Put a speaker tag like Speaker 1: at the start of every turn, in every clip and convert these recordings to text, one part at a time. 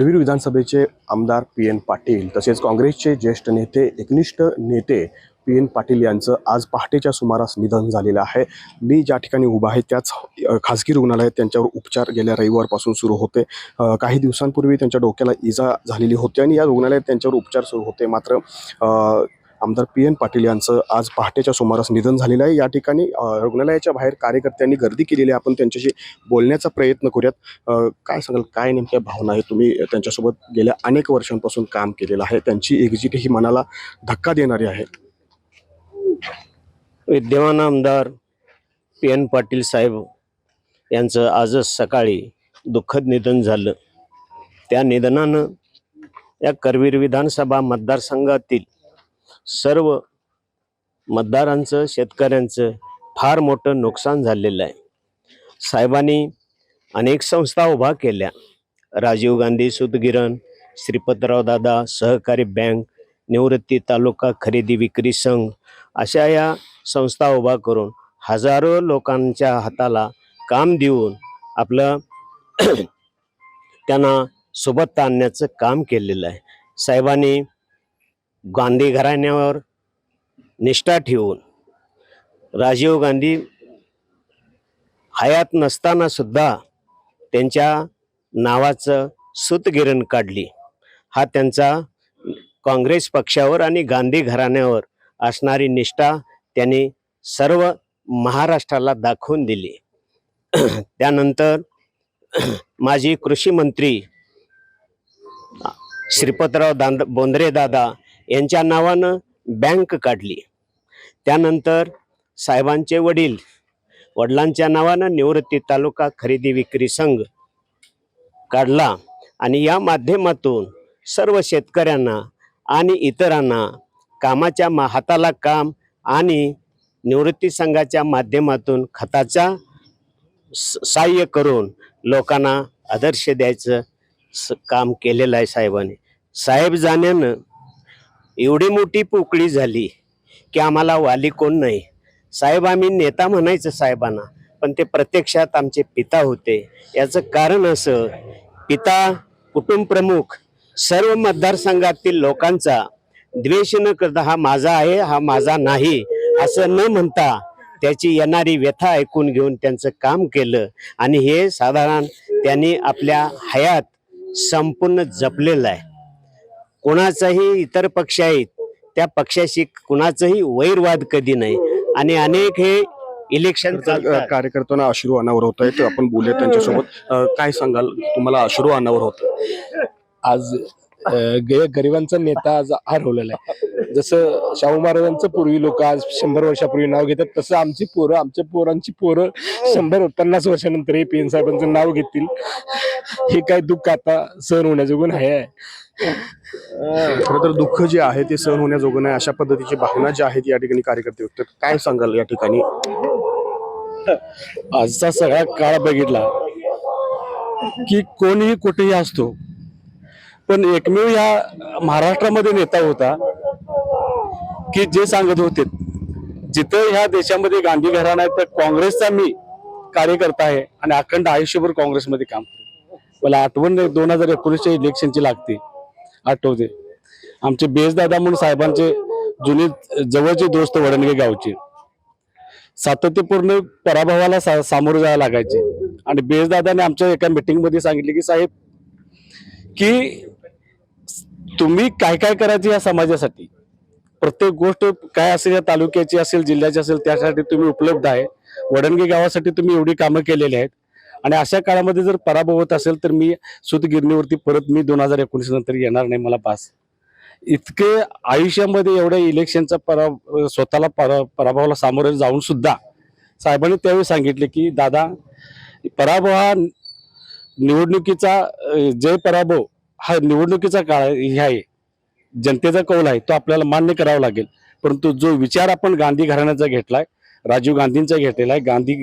Speaker 1: करवीर विधानसभेचे आमदार P N Patil तसेच काँग्रेसचे ज्येष्ठ नेते एकनिष्ठ नेते पी एन पाटील यांचं आज पहाटेच्या सुमारास निधन झालेलं आहे. मी ज्या ठिकाणी उभा आहे त्याच खाजगी रुग्णालयात त्यांच्यावर उपचार गेल्या रविवारपासून सुरू होते. काही दिवसांपूर्वी त्यांच्या डोक्याला इजा झालेली होती आणि या रुग्णालयात त्यांच्यावर उपचार सुरू होते. मात्र आमदार पी एन पाटील यांचं आज पहाटेच्या सुमारास निधन झालेलं आहे. या ठिकाणी रुग्णालयाच्या बाहेर कार्यकर्त्यांनी गर्दी केलेली आहे. आपण त्यांच्याशी बोलण्याचा प्रयत्न करूयात. काय सांगाल? काय नेमक्या भावना आहे तुम्ही त्यांच्यासोबत गेल्या अनेक वर्षांपासून काम केलेलं आहे. त्यांची एक्झिट ही मनाला धक्का देणारी आहे.
Speaker 2: विद्यमान आमदार पी एन पाटील साहेब यांचं आजच सकाळी दुःखद निधन झालं. त्या निधनानं या करवीर विधानसभा मतदारसंघातील सर्व मतदारांचं शेतकऱ्यांचं फार मोठं नुकसान झालेलं आहे. साहेबांनी अनेक संस्था उभा केल्या. राजीव गांधी सुतगिरण श्रीपतराव दादा सहकारी बँक निवृत्ती तालुका खरेदी विक्री संघ अशा या संस्था उभा करून हजारो लोकांच्या हाताला काम देऊन आपलं त्यांना सोबत आणण्याचं काम केलेलं आहे. साहेबांनी गांधी घराण्यावर निष्ठा ठेवून राजीव गांधी हयात नसताना सुद्धा त्यांच्या नावाचं सूतगिरण काढली. हा त्यांचा काँग्रेस पक्षावर आणि गांधी घराण्यावर असणारी निष्ठा त्यांनी सर्व महाराष्ट्राला दाखवून दिली. त्यानंतर माजी कृषी मंत्री श्रीपतराव दांद बोंद्रे दादा यांच्या नावानं बँक काढली. त्यानंतर साहेबांचे वडील वडिलांच्या नावानं निवृत्ती तालुका खरेदी विक्री संघ काढला आणि या माध्यमातून सर्व शेतकऱ्यांना आणि इतरांना कामाच्या मा हाताला काम आणि निवृत्ती संघाच्या माध्यमातून खताचा स- सहाय्य करून लोकांना आदर्श द्यायचं स- काम केलेलं आहे साहेबांनी. साहेब जाण्यानं एवढी मोठी पोकळी झाली की आम्हाला वाली कोण नाही. साहेब आम्ही नेता म्हणायचं साहेबांना पण ते प्रत्यक्षात आमचे पिता होते. याचं कारण असं पिता कुटुंब प्रमुख सर्व मतदारसंघातील लोकांचा द्वेष न करता हा माझा आहे हा माझा नाही असं न म्हणता त्याची येणारी व्यथा ऐकून घेऊन त्यांचं काम केलं. आणि हे साधारण त्यांनी आपल्या हयात संपूर्ण जपलेलं आहे. कोणाचाही इतर पक्ष आहेत त्या पक्षाशी कुणाचाही वैरवाद कधी नाही. आणि अनेक हे इलेक्शन
Speaker 1: कार्यकर्त्यांना अश्रू अनावर होत आहेत. आपण बोलूया त्यांच्यासोबत. काय सांगाल? तुम्हाला अश्रू अनावर होत
Speaker 3: आज गरिबांचा नेता आज हरवलेला आहे. जसं शाहू महाराजांचं पूर्वी लोक आज शंभर वर्षापूर्वी नाव घेतात तसं आमची पोरं आमच्या पोरांची पोरं शंभर पन्नास वर्षानंतर हे पी एन साहेबांचं नाव घेतील. हे काय दुःख आता सहन होण्याजोगून आहे.
Speaker 1: खरं तर दुःख जे आहे ते सहन होण्याजोगं नाही अशा पद्धतीची भावना जी आहेत या ठिकाणी कार्यकर्ते व्यक्त. काय सांगाल या ठिकाणी?
Speaker 3: आजचा सगळा काळ बघितला की कोणीही कुठेही असतो पण एकमेव या महाराष्ट्रामध्ये नेता होता की जे सांगत होते. जिथं ह्या देशामध्ये गांधी घराणा आहे तर काँग्रेसचा मी कार्यकर्ता आहे आणि अखंड आयुष्यभर काँग्रेसमध्ये काम करतो. मला आठवण दोन हजार एकोणीसच्या इलेक्शनची लागते. आठवते. आमचे बेसदादा म्हणून साहेबांचे जुने जवळचे दोस्त वडणगे गावचे. सातत्यपूर्ण पराभवाला सा सामोरं जायला लागायचे. आणि बेसदादाने आमच्या एका मिटिंगमध्ये सांगितले की साहेब की तुम्ही काय काय करायचे या समाजासाठी? प्रत्येक गोष्ट काय असेल या तालुक्याची असेल जिल्ह्याची असेल त्यासाठी तुम्ही उपलब्ध आहे. वडणगे गावासाठी तुम्ही एवढी कामं केलेली आहेत. आणि अशा काळामध्ये जर पराभव होत असेल तर मी सूतगिरणीवरती परत मी दोन हजार एकोणीस नंतर येणार नाही मला पास इतके आयुष्यामध्ये एवढ्या इलेक्शनचा परा स्वतःला परा पराभवाला सामोरे जाऊन सुद्धा साहेबांनी त्यावेळी सांगितले की दादा पराभव हा निवडणुकीचा जे जय पराभव हा निवडणुकीचा काळ हे आहे. जनतेचा कौल आहे तो आपल्याला मान्य करावा लागेल. परंतु जो विचार आपण गांधी घराण्याचा घेतलाय राजीव गांधींचा घेतलेला आहे गांधी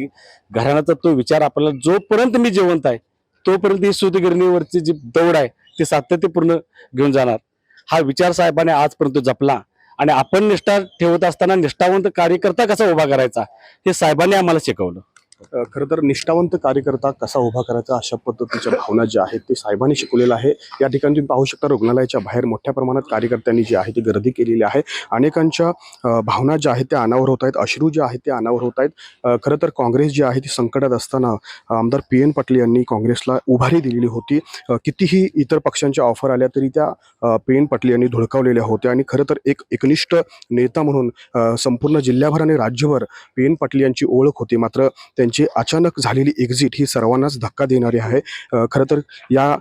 Speaker 3: घराण्याचा तो विचार आपल्याला जोपर्यंत मी जिवंत आहे तोपर्यंत ही सुतगिरणीवरची जी दौड आहे ती सातत्यपूर्ण घेऊन जाणार. हा विचार साहेबाने आजपर्यंत जपला. आणि आपण निष्ठा ठेवत असताना निष्ठावंत कार्यकर्ता कसा उभा करायचा हे साहेबांनी आम्हाला शिकवलं.
Speaker 1: खरं तर निष्ठावंत कार्यकर्ता कसा उभा करायचा अशा पद्धतीच्या भावना ज्या आहेत ते साहेबांनी शिकवलेलं आहे. या ठिकाणी तुम्ही पाहू शकता रुग्णालयाच्या बाहेर मोठ्या प्रमाणात कार्यकर्त्यांनी जी आहे ती गर्दी केलेली आहे. अनेकांच्या भावना ज्या आहेत त्या अनावर होत आहेत. अश्रू जे आहेत ते अनावर होत आहेत. खरं तर काँग्रेस जी आहे ती संकटात असताना आमदार पी. एन. पाटील यांनी काँग्रेसला उभारी दिलेली होती. कितीही इतर पक्षांच्या ऑफर आल्या तरी त्या पी. एन. पाटील यांनी धुडकावलेल्या होत्या. आणि खरं तर एक एकनिष्ठ नेता म्हणून संपूर्ण जिल्ह्याभर आणि राज्यभर पी. एन. पाटील यांची ओळख होती. मात्र त्यांची अचानक झालेली एक्झिट ही सर्वांनाच धक्का देणारी आहे. खरं तर या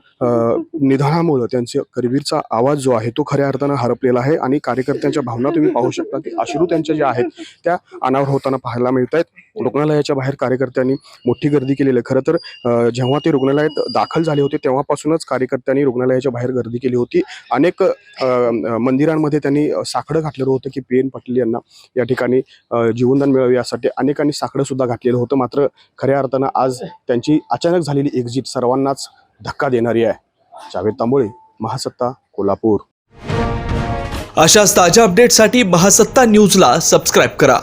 Speaker 1: निधनामुळं त्यांचे करवीरचा आवाज जो आहे तो खऱ्या अर्थानं हरपलेला आहे आणि कार्यकर्त्यांच्या भावना तुम्ही पाहू शकता की अश्रू त्यांच्या ज्या आहेत त्या अनावर होताना पाहायला मिळत आहेत रुग्णालयाच्या बाहेर कार्यकर्त्यांनी मोठी गर्दी केलेली आहे. खरं तर जेव्हा ते रुग्णालयात दाखल झाले होते तेव्हापासूनच कार्यकर्त्यांनी रुग्णालयाच्या बाहेर गर्दी केली होती. अनेक मंदिरांमध्ये त्यांनी साखडं घातलेलं होतं की पी एन पाटील यांना या ठिकाणी जीवनदान मिळावे यासाठी अनेकांनी साखडंसुद्धा घातलेलं होतं. मात्र खऱ्या अर्थानं आज त्यांची अचानक झालेली एक्झिट सर्वांनाच धक्का देणारी आहे. जावेद तांबोळे महासत्ता कोल्हापूर.
Speaker 4: अशाच ताज्या अपडेटसाठी महासत्ता न्यूजला सबस्क्राईब करा.